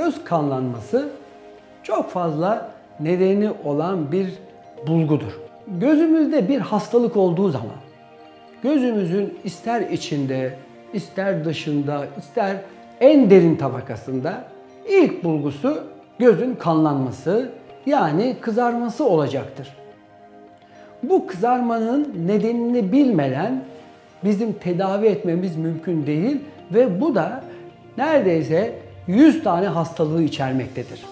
Göz kanlanması çok fazla nedeni olan bir bulgudur. Gözümüzde bir hastalık olduğu zaman gözümüzün ister içinde, ister dışında, ister en derin tabakasında ilk bulgusu gözün kanlanması yani kızarması olacaktır. Bu kızarmanın nedenini bilmeden bizim tedavi etmemiz mümkün değil ve bu da neredeyse 100 tane hastalığı içermektedir.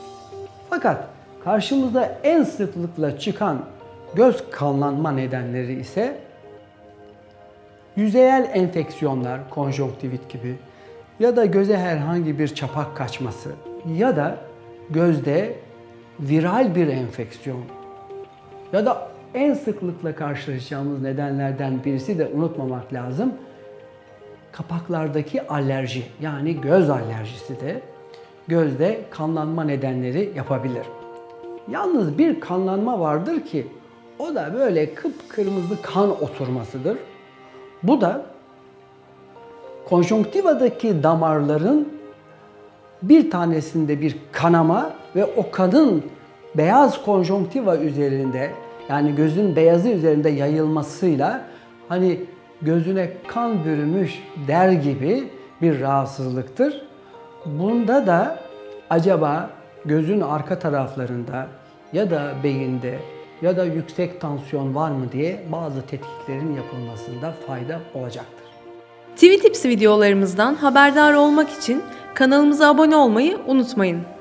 Fakat karşımıza en sıklıkla çıkan göz kanlanma nedenleri ise yüzeyel enfeksiyonlar, konjonktivit gibi ya da göze herhangi bir çapak kaçması ya da gözde viral bir enfeksiyon ya da en sıklıkla karşılaşacağımız nedenlerden birisi de unutmamak lazım. Kapaklardaki alerji yani göz alerjisi de gözde kanlanma nedenleri yapabilir. Yalnız bir kanlanma vardır ki o da böyle kıpkırmızı kan oturmasıdır. Bu da konjonktivadaki damarların bir tanesinde bir kanama ve o kanın beyaz konjonktiva üzerinde yani gözün beyazı üzerinde yayılmasıyla hani gözüne kan bürümüş der gibi bir rahatsızlıktır. Bunda da acaba gözün arka taraflarında ya da beyinde ya da yüksek tansiyon var mı diye bazı tetkiklerin yapılmasında fayda olacaktır. TV Tips videolarımızdan haberdar olmak için kanalımıza abone olmayı unutmayın.